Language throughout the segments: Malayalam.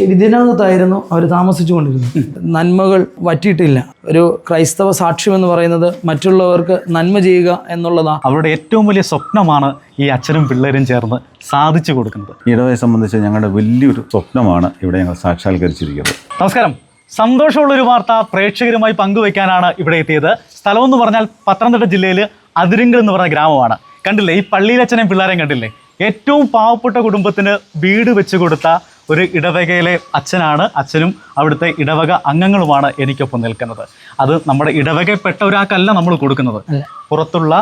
ഇതിനകത്തായിരുന്നു അവർ താമസിച്ചുകൊണ്ടിരുന്നത്. നന്മകൾ വറ്റിയിട്ടില്ല. ഒരു ക്രൈസ്തവ സാക്ഷ്യം എന്ന് പറയുന്നത് മറ്റുള്ളവർക്ക് നന്മ ചെയ്യുക എന്നുള്ളതാണ് അവരുടെ ഏറ്റവും വലിയ സ്വപ്നമാണ് ഈ അച്ഛനും പിള്ളേരും ചേർന്ന് സാധിച്ചു കൊടുക്കുന്നത്. ഇടവയെ സംബന്ധിച്ച് ഞങ്ങളുടെ വലിയൊരു സ്വപ്നമാണ് ഇവിടെ ഞങ്ങൾ സാക്ഷാത്കരിച്ചിരിക്കുന്നത്. നമസ്കാരം. സന്തോഷമുള്ളൊരു വാർത്ത പ്രേക്ഷകരുമായി പങ്കുവയ്ക്കാനാണ് ഇവിടെ എത്തിയത്. സ്ഥലം എന്ന് പറഞ്ഞാൽ പത്തനംതിട്ട ജില്ലയിൽ അതിരിങ്കൽ എന്ന് പറഞ്ഞ ഗ്രാമമാണ്. കണ്ടില്ലേ? ഈ പള്ളിയിലച്ഛനെയും പിള്ളേരെയും കണ്ടില്ലേ? ഏറ്റവും പാവപ്പെട്ട കുടുംബത്തിന് വീട് വെച്ച് കൊടുത്ത ഒരു ഇടവകയിലെ അച്ഛനാണ്. അച്ഛനും അവിടുത്തെ ഇടവക അംഗങ്ങളുമാണ് എനിക്കൊപ്പം നിൽക്കുന്നത്. അത് നമ്മുടെ ഇടവകപ്പെട്ട ഒരാൾക്കല്ല നമ്മൾ കൊടുക്കുന്നത്. പുറത്തുള്ള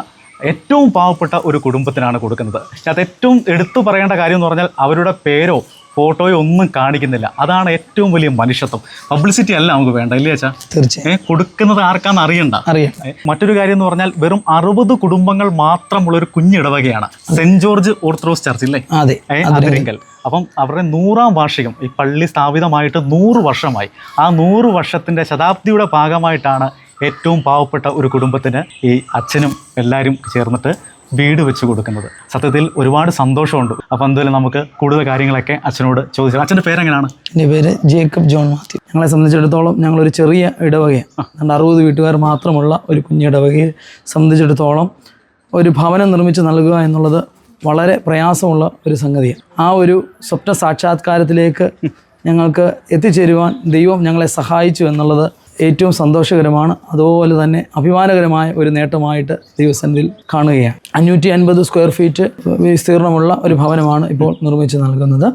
ഏറ്റവും പാവപ്പെട്ട ഒരു കുടുംബത്തിനാണ് കൊടുക്കുന്നത്. അത് ഏറ്റവും എടുത്തു പറയേണ്ട കാര്യം എന്ന് പറഞ്ഞാൽ അവരുടെ പേരോ ഫോട്ടോയോ ഒന്നും കാണിക്കുന്നില്ല. അതാണ് ഏറ്റവും വലിയ മനുഷ്യത്വം. പബ്ലിസിറ്റി അല്ല നമുക്ക് വേണ്ട ഇല്ലേ അച്ഛാ? തീർച്ചയായും. കൊടുക്കുന്നത് ആർക്കാന്ന് അറിയണ്ട. അറിയാം മറ്റൊരു കാര്യം എന്ന് പറഞ്ഞാൽ വെറും അറുപത് കുടുംബങ്ങൾ മാത്രമുള്ള ഒരു കുഞ്ഞിടവകയാണ് സെന്റ് ജോർജ് ഓർത്തഡോക്സ് ചർച്ച് ഇല്ലേ? അതെ അതിരിങ്കൽ. അപ്പം അവരുടെ നൂറാം വാർഷികം ഈ പള്ളി സ്ഥാപിതമായിട്ട് നൂറ് വർഷമായി. ആ നൂറ് വർഷത്തിന്റെ ശതാബ്ദിയുടെ ഭാഗമായിട്ടാണ് ഏറ്റവും പാവപ്പെട്ട ഒരു കുടുംബത്തിന് ഈ അച്ഛനും എല്ലാവരും ചേർന്നിട്ട് വീട് വെച്ച് കൊടുക്കുന്നത്. സത്യത്തിൽ ഒരുപാട് സന്തോഷമുണ്ട്. അപ്പം എന്തായാലും നമുക്ക് കൂടുതൽ കാര്യങ്ങളൊക്കെ അച്ഛനോട് ചോദിച്ചു അച്ഛന്റെ പേരെങ്ങനെയാണ് എന്റെ പേര് ജേക്കബ് ജോൺ മാത്യു. ഞങ്ങളെ സംബന്ധിച്ചിടത്തോളം ഞങ്ങളൊരു ചെറിയ ഇടവകയാണ്. രണ്ട് അറുപത് വീട്ടുകാർ മാത്രമുള്ള ഒരു കുഞ്ഞു ഇടവകയെ സംബന്ധിച്ചിടത്തോളം ഒരു ഭവനം നിർമ്മിച്ച് നൽകുക എന്നുള്ളത് വളരെ പ്രയാസമുള്ള ഒരു സംഗതിയാണ്. ആ ഒരു സ്വപ്ന സാക്ഷാത്കാരത്തിലേക്ക് ഞങ്ങൾക്ക് എത്തിച്ചേരുവാൻ ദൈവം ഞങ്ങളെ സഹായിച്ചു എന്നുള്ളത് ഏറ്റവും സന്തോഷകരമാണ്. അതുപോലെ തന്നെ അഭിമാനകരമായ ഒരു നേട്ടമായിട്ട് ദൈവസന്നിധിയിൽ കാണുകയാണ്. അഞ്ഞൂറ്റി അൻപത് സ്ക്വയർ ഫീറ്റ് വിസ്തീർണമുള്ള ഒരു ഭവനമാണ് ഇപ്പോൾ നിർമ്മിച്ച് നൽകുന്നത്.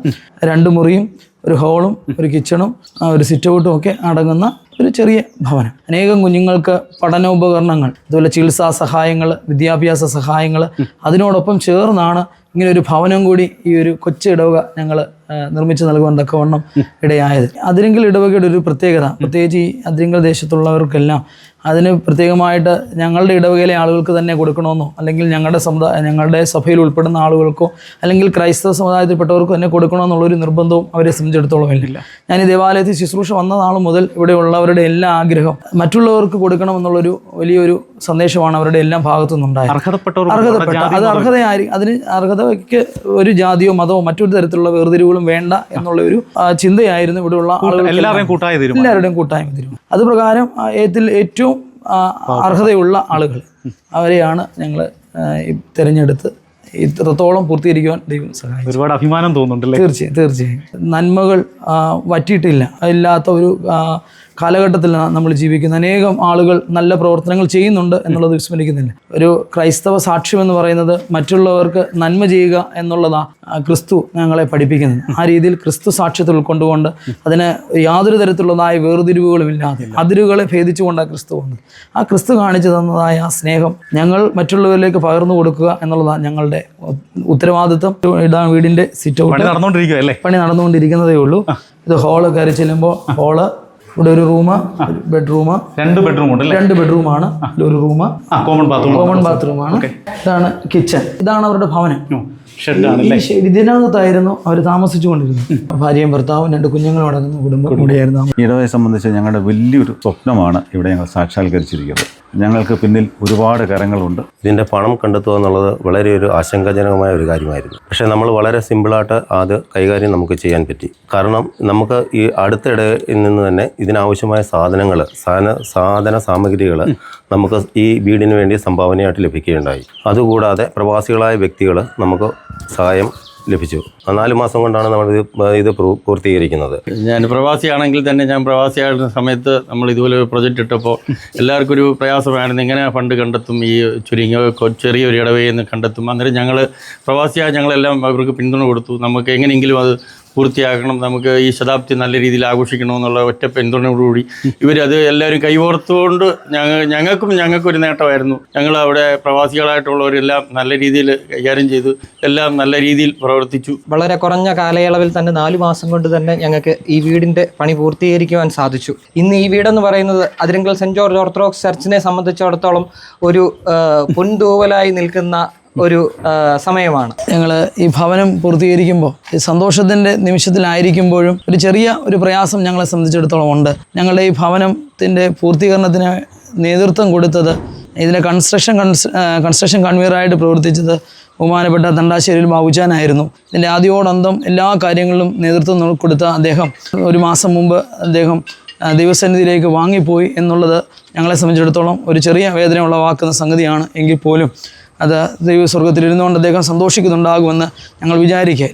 രണ്ട് മുറിയും ഒരു ഹോളും ഒരു കിച്ചണും ഒരു സിറ്റൗട്ടും ഒക്കെ അടങ്ങുന്ന ഒരു ചെറിയ ഭവനം. അനേകം കുഞ്ഞുങ്ങൾക്ക് പഠനോപകരണങ്ങൾ അതുപോലെ ചികിത്സാ സഹായങ്ങൾ വിദ്യാഭ്യാസ സഹായങ്ങൾ അതിനോടൊപ്പം ചേർന്നാണ് ഇങ്ങനെ ഒരു ഭവനം കൂടി ഈ ഒരു കൊച്ചു ഇടവക ഞങ്ങൾ നിർമ്മിച്ച് നൽകുവാൻ തക്കവണ്ണം ഇടയായത്. അതിരിങ്കൽ ഇടവകയുടെ ഒരു പ്രത്യേകത പ്രത്യേകിച്ച് ഈ അതിരിങ്കൽ ദേശത്തുള്ളവർക്കെല്ലാം അതിന് പ്രത്യേകമായിട്ട് ഞങ്ങളുടെ ഇടവകയിലെ ആളുകൾക്ക് തന്നെ കൊടുക്കണമെന്നോ അല്ലെങ്കിൽ ഞങ്ങളുടെ സമുദായ ഞങ്ങളുടെ സഭയിൽ ഉൾപ്പെടുന്ന ആളുകൾക്കോ അല്ലെങ്കിൽ ക്രൈസ്തവ സമുദായത്തിൽപ്പെട്ടവർക്കോ തന്നെ കൊടുക്കണമെന്നുള്ളൊരു നിർബന്ധവും അവരെ സംബന്ധിച്ചിടത്തോളം ഇല്ല. ഞാൻ ഈ ദേവാലയത്തിൽ ശുശ്രൂഷ വന്ന നാൾ മുതൽ ഇവിടെയുള്ളവരുടെ എല്ലാ ആഗ്രഹം മറ്റുള്ളവർക്ക് കൊടുക്കണമെന്നുള്ളൊരു വലിയൊരു സന്ദേശമാണ് അവരുടെ എല്ലാം ഭാഗത്തു നിന്നുണ്ടായത് അർഹതപ്പെട്ടവർ അർഹതപ്പെട്ട അത് അർഹതയായി അതിന് അർഹതയ്ക്ക് ഒരു ജാതിയോ മതമോ മറ്റൊരു തരത്തിലുള്ള വേർതിരിവുകളും വേണ്ട എന്നുള്ള ഒരു ചിന്തയായിരുന്നു ഇവിടെയുള്ള ആളുകൾ എല്ലാവരെയും കൂട്ടായി എല്ലാവരുടെയും കൂട്ടായ്മ തീരുമാനം. അത് പ്രകാരം ഏത്തിൽ ഏറ്റവും അർഹതയുള്ള ആളുകൾ അവരെയാണ് ഞങ്ങൾ തിരഞ്ഞെടുത്ത് ഇത്രത്തോളം പൂർത്തീകരിക്കുവാൻ ദൈവം സഹായിച്ചു ഒരുപാട് അഭിമാനം തോന്നുന്നുണ്ടല്ലേ? തീർച്ചയായും തീർച്ചയായും. നന്മകൾ വറ്റിയിട്ടില്ല. ഇല്ലാത്ത ഒരു കാലഘട്ടത്തിലാണ് നമ്മൾ ജീവിക്കുന്നത് അനേകം ആളുകൾ നല്ല പ്രവർത്തനങ്ങൾ ചെയ്യുന്നുണ്ട് എന്നുള്ളത് വിസ്മരിക്കുന്നില്ല. ഒരു ക്രൈസ്തവ സാക്ഷ്യം എന്ന് പറയുന്നത് മറ്റുള്ളവർക്ക് നന്മ ചെയ്യുക എന്നുള്ളതാണ് ക്രിസ്തു ഞങ്ങളെ പഠിപ്പിക്കുന്നത്. ആ രീതിയിൽ ക്രിസ്തു സാക്ഷ്യത്തിൽ ഉൾക്കൊണ്ടുകൊണ്ട് അതിന് യാതൊരു തരത്തിലുള്ളതായ വേർതിരിവുകളും ഇല്ലാതെ അതിരുകളെ ഭേദിച്ചുകൊണ്ടാണ് ക്രിസ്തു വന്നത്. ആ ക്രിസ്തു കാണിച്ചു തന്നതായ ആ സ്നേഹം ഞങ്ങൾ മറ്റുള്ളവരിലേക്ക് പകർന്നു കൊടുക്കുക എന്നുള്ളതാണ് ഞങ്ങളുടെ ഉത്തരവാദിത്വം. ഇതാണ് വീടിന്റെ സിറ്റ് ഔട്ട്. പണി നടന്നുകൊണ്ടിരിക്കുന്നതേ ഉള്ളൂ. ഇത് ഹോൾ കയറി ചെല്ലുമ്പോൾ ഹോൾ ഇവിടെ ഒരു റൂം ബെഡ്റൂം രണ്ട് ബെഡ്റൂം ഉണ്ട് രണ്ട് ബെഡ്റൂമാണ് ഒരു room common bathroom common bathroom ആണ്. ഇതാണ് കിച്ചൺ ഇതാണ് അവരുടെ ഭവനം. ഷെഡാണ് ഈ ഷെ- ഇതിനകത്തായിരുന്നു അവർ താമസിച്ചുകൊണ്ടിരുന്നത്. ഭാര്യയും ഭർത്താവും രണ്ട് കുഞ്ഞുങ്ങളും അടങ്ങുന്ന കുടുംബം കൂടിയായിരുന്നു ഇടവയെ സംബന്ധിച്ച് ഞങ്ങളുടെ വലിയൊരു സ്വപ്നമാണ് ഇവിടെ ഞങ്ങൾ സാക്ഷാത്കരിച്ചിരിക്കുന്നത്. ഞങ്ങൾക്ക് പിന്നിൽ ഒരുപാട് കരങ്ങളുണ്ട്. ഇതിന്റെ പണം കണ്ടെത്തുക എന്നുള്ളത് വളരെ ഒരു ആശങ്കാജനകമായ ഒരു കാര്യമായിരുന്നു. പക്ഷേ നമ്മൾ വളരെ സിമ്പിളായിട്ട് അത് കൈകാര്യം നമുക്ക് ചെയ്യാൻ പറ്റി. കാരണം നമുക്ക് ഈ അടുത്തിടയിൽ നിന്ന് തന്നെ ഇതിനാവശ്യമായ സാധനങ്ങൾ സാധന സാധന സാമഗ്രികൾ നമുക്ക് ഈ വീടിന് വേണ്ടി സംഭാവനയായിട്ട് ലഭിക്കുകയുണ്ടായി. അതുകൂടാതെ പ്രവാസികളായ വ്യക്തികൾ നമുക്ക് സഹായം ലഭിച്ചു. നാല് മാസം കൊണ്ടാണ് നമ്മൾ ഇത് ഇത് പൂർ- പൂർത്തീകരിക്കുന്നത്. ഞാൻ പ്രവാസിയാണെങ്കിൽ തന്നെ ഞാൻ പ്രവാസിയായിരുന്ന സമയത്ത് നമ്മൾ ഇതുപോലെ ഒരു പ്രൊജക്റ്റ് ഇട്ടപ്പോൾ എല്ലാവർക്കും ഒരു പ്രയാസമായിരുന്നു. എങ്ങനെ ഫണ്ട് കണ്ടെത്തും? ഈ ചുരുങ്ങിയ ചെറിയൊരു ഇടവയിൽ കണ്ടെത്തും? അന്നേരം ഞങ്ങൾ പ്രവാസിയായ ഞങ്ങളെല്ലാം അവർക്ക് പിന്തുണ കൊടുത്തു. നമുക്ക് എങ്ങനെയെങ്കിലും അത് പൂർത്തിയാക്കണം നമുക്ക് ഈ ശതാബ്ദി നല്ല രീതിയിൽ ആഘോഷിക്കണമെന്നുള്ള ഒറ്റ പിന്തുണയോടുകൂടി ഇവരത് എല്ലാവരും കൈകോർത്തുകൊണ്ട് ഞങ്ങൾ ഞങ്ങൾക്കും ഞങ്ങൾക്കൊരു നേട്ടമായിരുന്നു. ഞങ്ങൾ അവിടെ പ്രവാസികളായിട്ടുള്ളവരെല്ലാം നല്ല രീതിയിൽ കൈകാര്യം ചെയ്തു എല്ലാം നല്ല രീതിയിൽ പ്രവർത്തിച്ചു. വളരെ കുറഞ്ഞ കാലയളവിൽ തന്നെ നാലു മാസം കൊണ്ട് തന്നെ ഞങ്ങൾക്ക് ഈ വീടിന്റെ പണി പൂർത്തീകരിക്കുവാൻ സാധിച്ചു. ഇന്ന് ഈ വീടെന്ന് പറയുന്നത് അതിരങ്കൽ സെന്റ് ജോർജ് ഓർത്തഡോക്സ് ചർച്ചിനെ സംബന്ധിച്ചിടത്തോളം ഒരു പൊൻതൂവലായി നിൽക്കുന്ന ഒരു സമയമാണ്. ഞങ്ങൾ ഈ ഭവനം പൂർത്തീകരിക്കുമ്പോൾ ഈ സന്തോഷത്തിന്റെ നിമിഷത്തിലായിരിക്കുമ്പോഴും ഒരു ചെറിയ ഒരു പ്രയാസം ഞങ്ങളെ സംബന്ധിച്ചിടത്തോളം ഉണ്ട്. ഞങ്ങളുടെ ഈ ഭവനത്തിന്റെ പൂർത്തീകരണത്തിന് നേതൃത്വം കൊടുത്തത് ഇതിന്റെ കൺസ്ട്രക്ഷൻ കൺസ് കൺസ്ട്രക്ഷൻ കൺവീനറായിട്ട് പ്രവർത്തിച്ചത് ബഹുമാനപ്പെട്ട തണ്ടാശ്ശേരിയിൽ ബാബുജാനായിരുന്നു. ഇതിന്റെ ആദ്യോടന്തം എല്ലാ കാര്യങ്ങളിലും നേതൃത്വം കൊടുത്ത അദ്ദേഹം. ഒരു മാസം മുമ്പ് അദ്ദേഹം ദൈവസന്നിധിയിലേക്ക് വാങ്ങിപ്പോയി എന്നുള്ളത് ഞങ്ങളെ സംബന്ധിച്ചിടത്തോളം ഒരു ചെറിയ വേദന ഉളവാക്കുന്ന സംഗതിയാണ് എങ്കിൽ പോലും. അത് ദൈവസ്വർഗത്തിലിരുന്നുകൊണ്ട് അദ്ദേഹം സന്തോഷിക്കുന്നുണ്ടാകുമെന്ന് ഞങ്ങൾ വിചാരിക്കുക